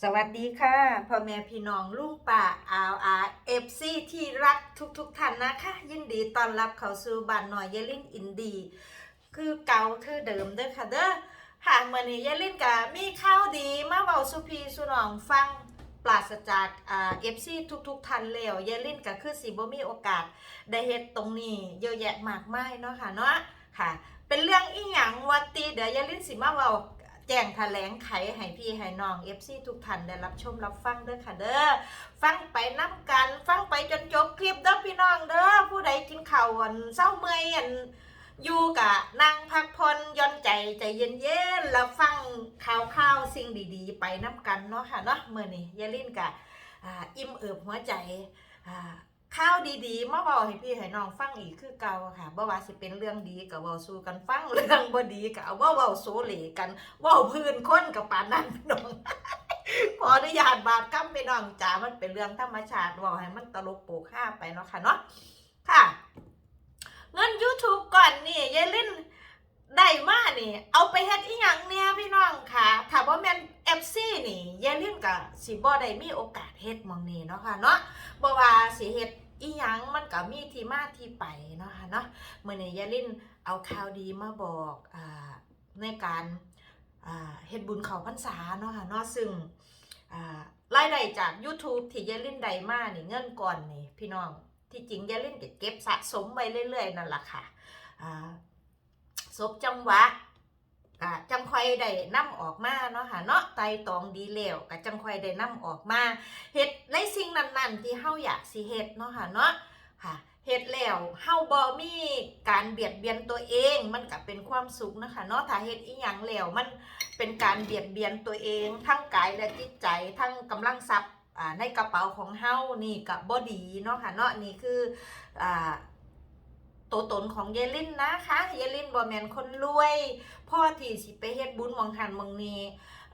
สวัสดีค่ะพ่อแม่พี่น้องลุงป่าอาวอาเอฟซีที่รักทุกๆท่านนะคะ ยินดีต้อนรับเข้าสู่บ้านหน่อยเยลินอินดี คือเก่าคือเดิมเด้อค่ะเด้อหากมื่อนี้เยลินกะมีข้าวดีมาเบาสุพีสุนองฟังปราศจากเอฟซีทุกๆท่านแล้วเยลินก็คือสิบ่มีโอกาส ได้เฮ็ดตรงนี้เยอะแยะมากมายเนาะค่ะเนาะค่ะ เป็นเรื่องอีหยังวัดตีเดี๋ยวเยลินสิมาเว้า แจ้งแถลงไขให้พี่ให้น้อง FC ทุกท่านได้รับชมรับฟังเด้อค่ะเด้อฟังไปน้ำกัน ฟังไปจนจบคลิปเด้อพี่น้องเด้อผู้ใดกินข้าวอันเศร้าเมื่อยอันอยู่กะนั่งพักผ่อนย่อนใจใจเย็นๆแล้วฟังข่าวข่าวสิ่งดีๆ ไปน้ำกันเนาะค่ะเนาะเมื่อนี้ยาลินกะอ่าอิ่มเอิบหัวใจอ่า ข้าวดีๆมาบอกให้พี่ให้น้องฟังอีกคือเก่าค่ะบ่ว่าสิเป็นเรื่องดีก็เว้าสู่กันฟังเรื่องบ่ดีก็เอาว้าเว้าโซเลกันเว้าพื้นคนกับปานนั้นพี่น้องขออนุญาตบาดคำพี่น้องจ๋ามันเป็นเรื่องธรรมชาติเว่าให้มันตลกโปกห้าไปเนาะค่ะเนาะค่ะเงิน YouTube ก่อนนี่ยายลินได้มานี่ เอาไปเฮ็ดอีหยังเนี่ยพี่น้องค่ะถ้าบ่แม่น FC นี่ยายลินก็สิบ่ได้มีโอกาสเฮ็ดมองนี้เนาะค่ะเนาะบ่ว่าสิเฮ็ด อีหยังมันก็มีที่มาที่ไปเนาะค่ะเนาะเมื้อนี้ยายลินเอาข่าวดีมาบอกอในการเฮ็ดบุญเขาพรรษาเนาะค่ะเนาะซึ่งรายได้จาก YouTube ที่ยายลินได้มานี่เงินก่อนนี่พี่น้องที่จริงยายลินเก็บสะสมไว้เรื่อยๆนั่นแหละค่ะอ่าศพจังหวะ ก็จังค่อยได้นํออกมาเนาะค่ะเนาะไตตองดีแล้วก็จังค่อยได้นํออกมาเฮ็ดในสิ่งนั้นๆ ที่เฮาอยากสิเฮ็ดเนาะค่ะเนาะค่ะเฮ็ดแล้วเฮาบ่มีการเบียดเบียนตัวเอง มันก็เป็นความสุขนะคะเนาะถ้าเฮ็ดอีหยังแล้วมันเป็นการเบียดเบียนตัวเอง ทั้งกายและจิตใจทั้งกำลังทรัพย์อ่าในกระเป๋าของเฮานี่กับบอดีเนาะค่ะเนาะนี่คืออ่า ตัวตนของเยลินนะคะเยลินบอแมนคนรวย พ่อที่สิไปเฮ็ดบุญวังหันหวังนี้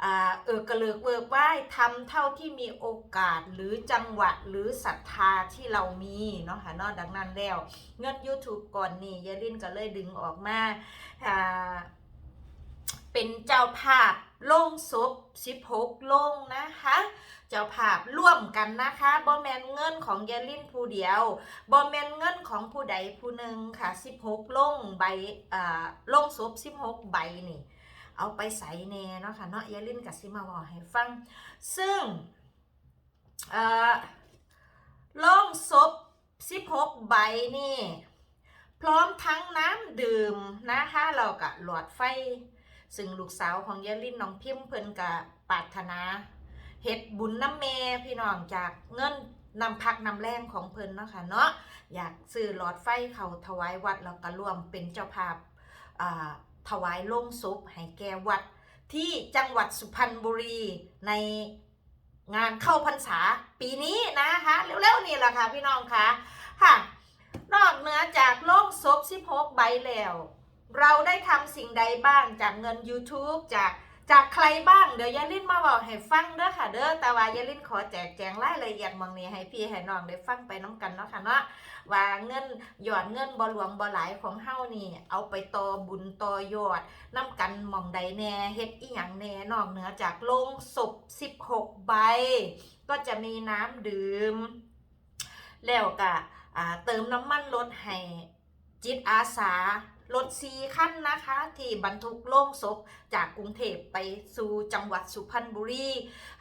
อ่าเออกระเลิกเวิกไหว้ทำเท่าที่มีโอกาสหรือจังหวะหรือศรัทธาที่เรามีเนาะค่ะนอกดังนั้นแล้ว เงิน YouTube ก่อนนี่เยลินก็เลยดึงออกมาอ่า เป็นเจ้าภาพโล่งศพ16โล่งนะคะ เจ้าภาพร่วมกันนะคะบอแมนเงินของยายลินผู้เดียวบอแมนเงินของผู้ใดผู้หนึ่งค่ะ 16โล่งใบอ่าโล่งศพ16 ใบนี่ เอาไปใส่แน่เนาะค่ะเนาะยายลินกับซิมาบอกให้ฟัง ซึ่งเอ่อโล่งศพ16 ใบนี่ พร้อมทั้งน้ำดื่มนะคะเรากับหลอดไฟ ซึ่งลูกสาวของยายลินน้องพิมพ์เพิ่นกับปรารถนาเฮ็ดบุญน้ำเมพี่น้องจากเงินนำพักนำแรงของเพิ่นเนาะค่ะเนาะอยากซื้อหลอดไฟเขาถวายวัดแล้วก็ร่วมเป็นเจ้าภาพาถวายโล่งศพให้แก่วัด ที่จังหวัดสุพรรณบุรีในงานเข้าพรรษาปีนี้นะคะเร็วๆนี่แหละค่ะพี่น้องคะค่ะนอกเหนือจากโล่งศพ16 ใบแล้ว เราได้ทำสิ่งใดบ้างจากเงิน YouTube จากจากใครบ้างเดี๋ยวยายลินมาบอกให้ฟังเด้อค่ะเด้อแต่ว่ายายลินขอแจกแจงรายละเอียดหมองนี้ให้พี่ให้น้องได้ฟังไปน้ำกันเนาะค่ะเนาะว่าเงินหยอดเงินบ่หลวงบ่หลายของเฮานี่ เอาไปต่อบุญต่อยอดน้ำกันหมองใดแน่เฮ็ดอีหยังแน่นอกเหนือจากโลงศพ16 ใบ ก็จะมีน้ำดื่ม แล้วก็เติมน้ำมันรถให้จิตอาสา รถซีขั้นนะคะที่บรรทุกโล่งศพจากกรุงเทพไปสู่จังหวัดสุพรรณบุรี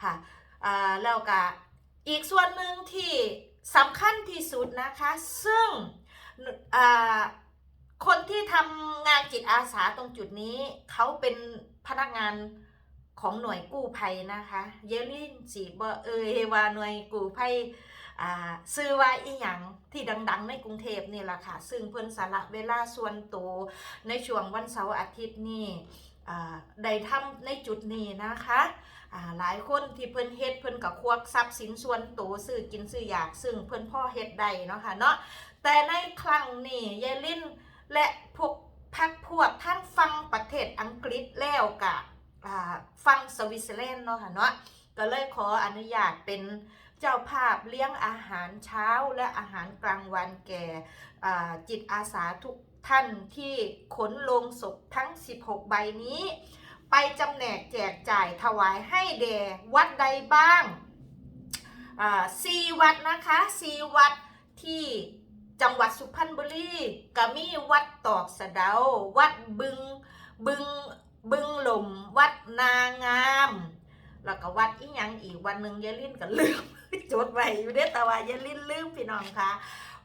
ค่ะแล้วก็อีกส่วนหนึ่งที่สำคัญที่สุดนะคะ ซึ่งคนที่ทำงานจิตอาสาตรงจุดนี้ เขาเป็นพนักงานของหน่วยกู้ภัยนะคะ เยลินสีบอเอวาหน่วยกู้ภัย ซื้อว่าอีหยังที่ดัง ๆ ในกรุงเทพนี่แหละค่ะ ซึ่งเพิ่นสละเวลาส่วนตัวในช่วงวันเสาร์อาทิตย์นี่ได้ทำในจุดนี้นะคะหลายคนที่เพิ่นเฮ็ดเพิ่นก็ควักทรัพย์สินส่วนตัวซื้อกินซื้ออยาก ซึ่งเพิ่นพ่อเฮ็ดได้เนาะค่ะเนาะแต่ในครั้งนี้ยายลินและพวกพักพวกทั้งฟังประเทศอังกฤษแล้วกะอ่าฟังสวิตเซอร์แลนด์เนาะค่ะเนาะก็เลยขออนุญาตเป็น เจ้าภาพเลี้ยงอาหารเช้าและอาหารกลางวันแก่จิตอาสาทุกท่านที่ขนลงศพทั้ง 16 ใบนี้ ไปจำแนกแจกจ่ายถวายให้แด่วัดใดบ้างสี่วัดนะคะสี่วัดที่จังหวัดสุพรรณบุรีก็มีวัดตอกสะเดา วัดบึงบึงบึงหล่มวัดนางาม แล้วก็วัดอีหยังอีกวันหนึ่งยายลินก็ลืม จดไว้อยู่เด้แต่ว่ายายลิ้นลืมพี่น้องค่ะ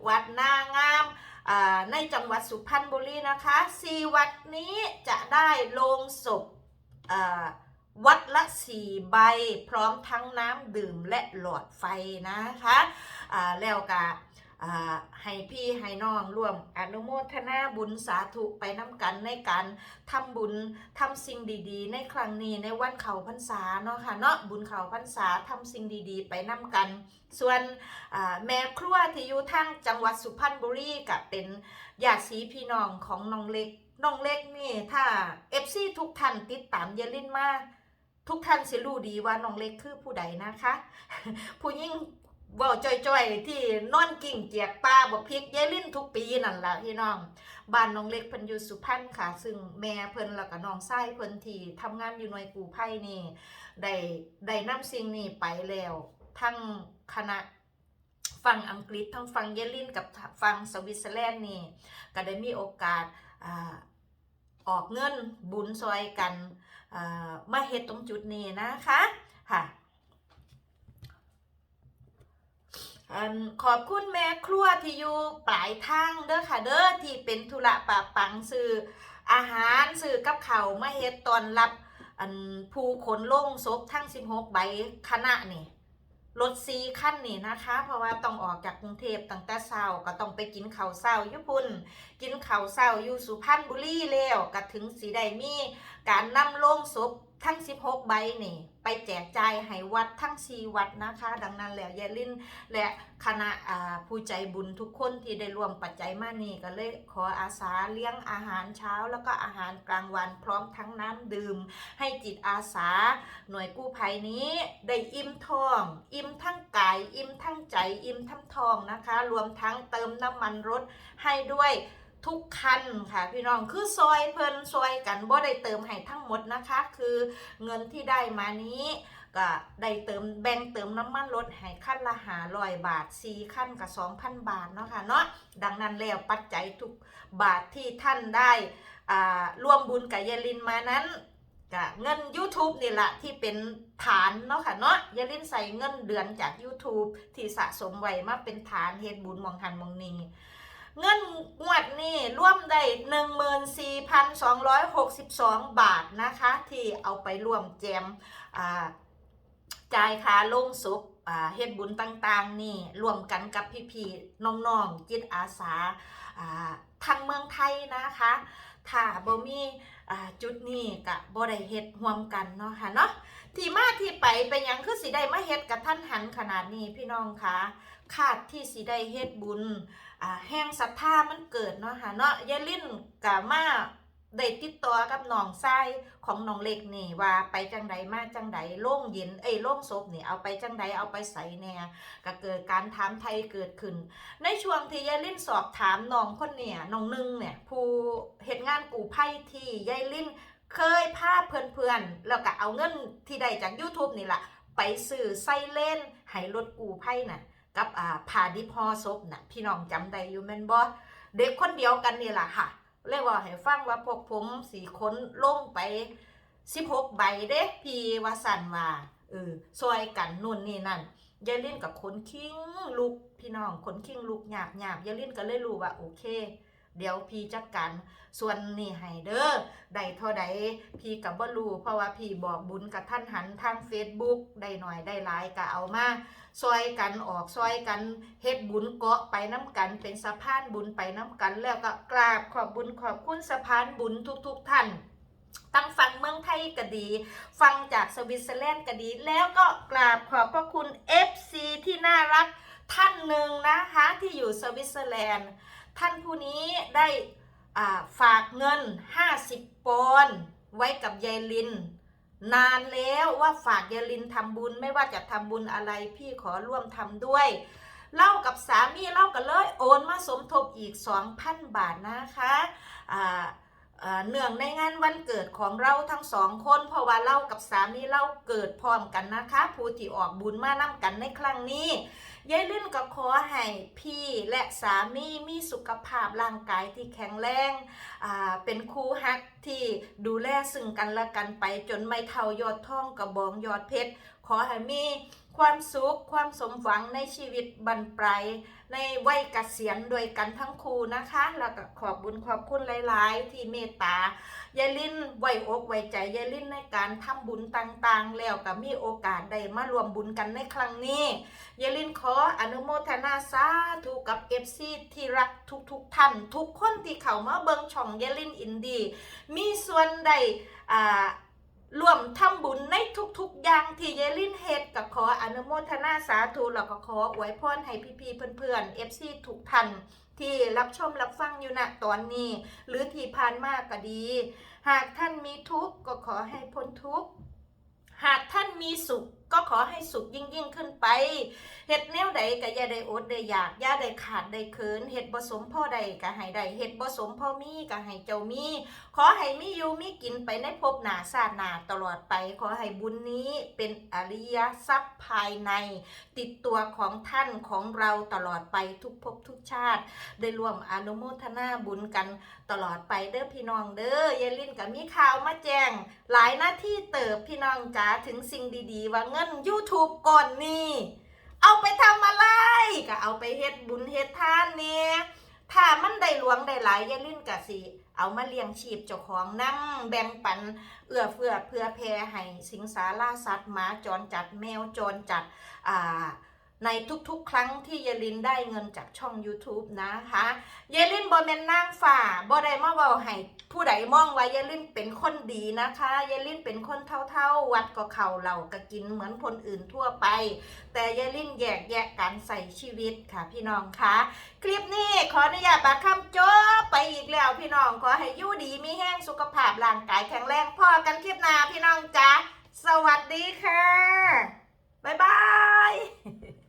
วัดนางามในจังหวัดสุพรรณบุรีนะคะสี่วัดนี้จะได้โลงศพวัดละสี่ใบพร้อมทั้งน้ำดื่มและหลอดไฟนะคะะแล้วก็ ให้พี่ให้น้องร่วมอนุโมทนาบุญสาธุไปน้ำกันในการทำบุญทำสิ่งดีๆ ในครั้งนี้ในวันเขาพรรษาเนาะค่ะเนาะบุญเขาพรรษาทำสิ่งดีๆ ไปน้ำกัน ส่วนแม่ครัวที่อยู่ทั้งจังหวัดสุพรรณบุรีกับเป็นญาติสีพี่น้องของน้องเล็กน้องเล็กนี่ถ้าเอฟซีทุกท่านติดตามเยลินมาทุกท่านสิรู้ดีว่าน้องเล็กคือผู้ใดนะคะ ผู้ยิ่ง เว่าจ้อยๆ ที่นอนกิ่งเจียกปลาบอกพริกเยลินทุกปีนั่นแหละพี่น้องบ้านน้องเล็กเพิ่นอยู่สุพรรณค่ะ ซึ่งแม่เพิ่นแล้วก็น้องไส้เพิ่นที่ทำงานอยู่หน่วยกู้ภัยนี่ได้ได้นำสิ่งนี้ไปแล้ว ทั้งคณะฟังอังกฤษทั้งฟังเยลินกับฟังสวิตเซอร์แลนด์นี่ก็ได้มีโอกาสอออกเงินบุญซอยกันมาเฮ็ดตรงจุดนี้นะคะค่ะอัน ขอบคุณแม่ครัวที่อยู่ปลายทางเด้อค่ะเด้อที่เป็นธุระปะปังซื้ออาหารซื้อกับเขาวมาเฮ็ดตอนรับอันผู้ขนลงศพทั้ง 16 ใบคณะนี่รถซีขั้นนี่นะคะ เพราะว่าต้องออกจากกรุงเทพตั้งแต่เช้าก็ต้องไปกินข้าวเช้าญี่ปุ่นกินข้าวเช้าอยู่สุพรรณบุรีแล้วก็ถึงสีได้มีการนำลงศพ ทั้ง 16 ใบนี่ ไปแจกจ่ายให้วัดทั้ง4วัดนะคะ ดังนั้นแล้วยายลินและคณะผู้ใจบุญทุกคนที่ได้รวมปัจจัยมานี่ก็เลยขออาสาเลี้ยงอาหารเช้า แล้วก็อาหารกลางวันพร้อมทั้งน้ำดื่ม ให้จิตอาสา หน่วยกู้ภัยนี้ได้อิ่มท้อง อิ่มทั้งกาย อิ่มทั้งใจ อิ่มทั้งทองนะคะ รวมทั้งเติมน้ำมันรถให้ด้วย ทุกคันค่ะพี่น้องคือซอยเพิ่นซอยกันบ่ได้เติมให้ทั้งหมดนะคะ คือเงินที่ได้มานี้ก็ได้เติมแบ่งเติมน้ำมันรถให้ขั้นละหาร้อยบาทสี่ขั้นกับสองพันบาทเนาะค่ะเนาะดังนั้นแล้วปัจจัยทุกบาทที่ท่านได้อ่าร่วมบุญกับเยาลินมานั้นก็เงิน YouTube นี่แหละที่เป็นฐานเนาะค่ะเนาะยาลินใส่เงินเดือนจาก YouTube ที่สะสมไว้มาเป็นฐานเฮ็ดบุญมองหันมองนี เงินงวดนี่ร่วมได้14,262บาทนะคะ ที่เอาไปร่วมแจมจ่ายค่าลงศพอ่า เฮ็ดบุญต่างๆ นี่รวมกันกับพี่ๆน้องๆจิตอาสาทางเมืองไทยนะคะ ถ้าบ่มีจุดนี้ก็บ่ได้เฮ็ดร่วมกันเนาะค่ะเนาะที่มาที่ไปเป็นยังคือสิได้มาเฮ็ดกับท่านหันขนาดนี้พี่น้องคะคาดที่สิได้เฮ็ดบุญแห่งศรัทธามันเกิดเนาะค่ะเนาะยายลิ้นกะมา ได้ติดต่อกับน้องชายของน้องเล็กนี่ว่าไปจังใดมาจังใดโล่งเย็นเอ้ยโล่งศพนี่เอาไปจังใดเอาไปใส่แน่ก็เกิดการถามไทยเกิดขึ้น ในช่วงที่ยายลิ้นสอบถามน้องคนเนี่ยน้องหนึงเนี่ยผู้เหตุงานกู่ไพ่ที่ยายลิ้นเคยพาเพื่อนๆแล้วก็เอาเงินที่ได้จาก YouTube นี่แหละไปซื้อไซเลนให้รถกู่ไพ่น่ะกับอ่าพาดิพอศพน่ะพี่น้องจำได้อยู่แม่นบ่เด็กคนเดียวกันนี่แหละค่ะ เรียกว่าให้ฟังว่าพวกผมสี่คนลงไปสิบหกใบเด้พี่ว่าสันว่าเออซอยกันนู่นนี่นั่นยายลินกับขนคิงลูกพี่น้องขนคิงลูกหยาบหยาบยายลินก็เลยรู้ว่าโอเค เดี๋ยวพี่จัดการส่วนนี่ให้เด้อได้เท่าใดพี่กับบ่รู้เพราะว่าพี่บอกบุญกับท่านหันทาง Facebook ได้หน่อยได้หลายก็เอามาซอยกันออกซอยกันเฮ็ดบุญเกาะไปน้ำกันเป็นสะพานบุญไปน้ำกันแล้วก็กราบขอบบุญขอบคุณสะพานบุญทุกๆท่านตั้งฟังเมืองไทยก็ดี ฟังจากสวิตเซอร์แลนด์ก็ดี แล้วก็กราบขอบพระคุณ FC ที่น่ารักท่านหนึ่งนะคะที่อยู่สวิตเซอร์แลนด์ ท่านผู้นี้ ได้ฝากเงิน 50 ปอนด์ไว้กับยายลิน นานแล้วว่าฝากยายลินทำบุญไม่ว่าจะทำบุญอะไรพี่ขอร่วมทำด้วย เล่ากับสามีเล่ากันเลยโอนมาสมทบอีก 2,000 บาทนะคะอ่า เนื่องในงานวันเกิดของเราทั้งสองคนเพราะว่าเรากับสามีเราเกิดพร้อมกันนะคะ ผู้ที่ออกบุญมานํกันในครั้งนี้ยายลิ่นก็ขอให้พี่และสามีมีสุขภาพร่างกายที่แข็งแรงเป็นคู่ฮัก ที่ดูแลซึ่งกันและกันไปจนไม่เท่ายอดท่องกระบองยอดเพชร ขอให้มีความสุขความสมหวังในชีวิตบรรปลายในวัยเกษียณด้วยกันทั้งคู่นะคะ แล้วก็ขอบบุญขอบคุณหลาย ๆ ที่เมตตายายลินไว้อกไว้ใจยายลินในการทำบุญต่าง ๆ แล้วก็มีโอกาสได้มารวมบุญกันในครั้งนี้ยายลินขออนุโมทนาสาธุกับเอฟซีที่รักทุก ๆ ท่าน ทุกคนที่เข้ามาเบิ่งช่องยายลินอินดีมีส่วนใดร่วมทำบุญในทุกๆอย่างที่เยลินเฮ็ดก็ขออนุโมทนาสาธุแล้วก็ขออวยพรให้พี่ๆเพื่อนๆ FC ทุกท่านที่รับชมรับฟังอยู่ณตอนนี้ หรือที่ผ่านมาก็ดี หากท่านมีทุกข์ก็ขอให้พ้นทุกข์ หากท่านมีสุข ก็ขอให้สุขยิ่งยิ่งขึ้นไปเฮ็ดแนวใดก็อย่าได้อดได้อยากอย่าได้ขาดได้เคินเฮ็ดบ่สมพ่อใดก็ให้ได้เฮ็ดบ่สมพ่อมีก็ให้เจ้ามีขอให้มีอยู่มีกินไปในภพหนาชาติหนาตลอดไป ขอให้บุญนี้เป็นอริยทรัพย์ภายใน ติดตัวของท่านของเราตลอดไปทุกภพทุกชาติ ได้ร่วมอนุโมทนาบุญกันตลอดไปเด้อพี่น้องเด้อยายลินกับมีข่าวมาแจ้ง หลายหน้าที่เติบพี่น้องจ๋าถึงสิ่งดีๆว่าเงิน YouTube ก่อนนี่เอาไปทำอะไรก็เอาไปเฮ็ดบุญเฮ็ดทานเนี่ยถ้ามันได้หลวงได้หลายอยาลื่นกะสิเอามาเลี้ยงชีพเจ้าของนั่งแบ่งปัน เอื้อเฟื้อเพื่อแผ่ให้สิงสาราสัตว์หมาจรจัดแมวจรจัดอ่า ในทุกๆ ครั้งที่เยลินได้เงินจากช่อง YouTube นะคะ เยลินบอแมนนางฝ่าบ่ไดมาเว้าให้ผู้ใดมองว่าเยลินเป็นคนดีนะคะ เยลินเป็นคนเท่าๆ วัดก็เข่าเหล่าก็กินเหมือนคนอื่นทั่วไป แต่เยลินแยกแยะการใส่ชีวิตค่ะพี่น้องคะคลิปนี้ขออนุญาตปากคำจบไปอีกแล้วพี่น้องขอให้ยู่ดีมีแห้งสุขภาพร่างกายแข็งแรงพอกันคลิปหน้าพี่น้องจ๊ะสวัสดีค่ะ บ๊ายบาย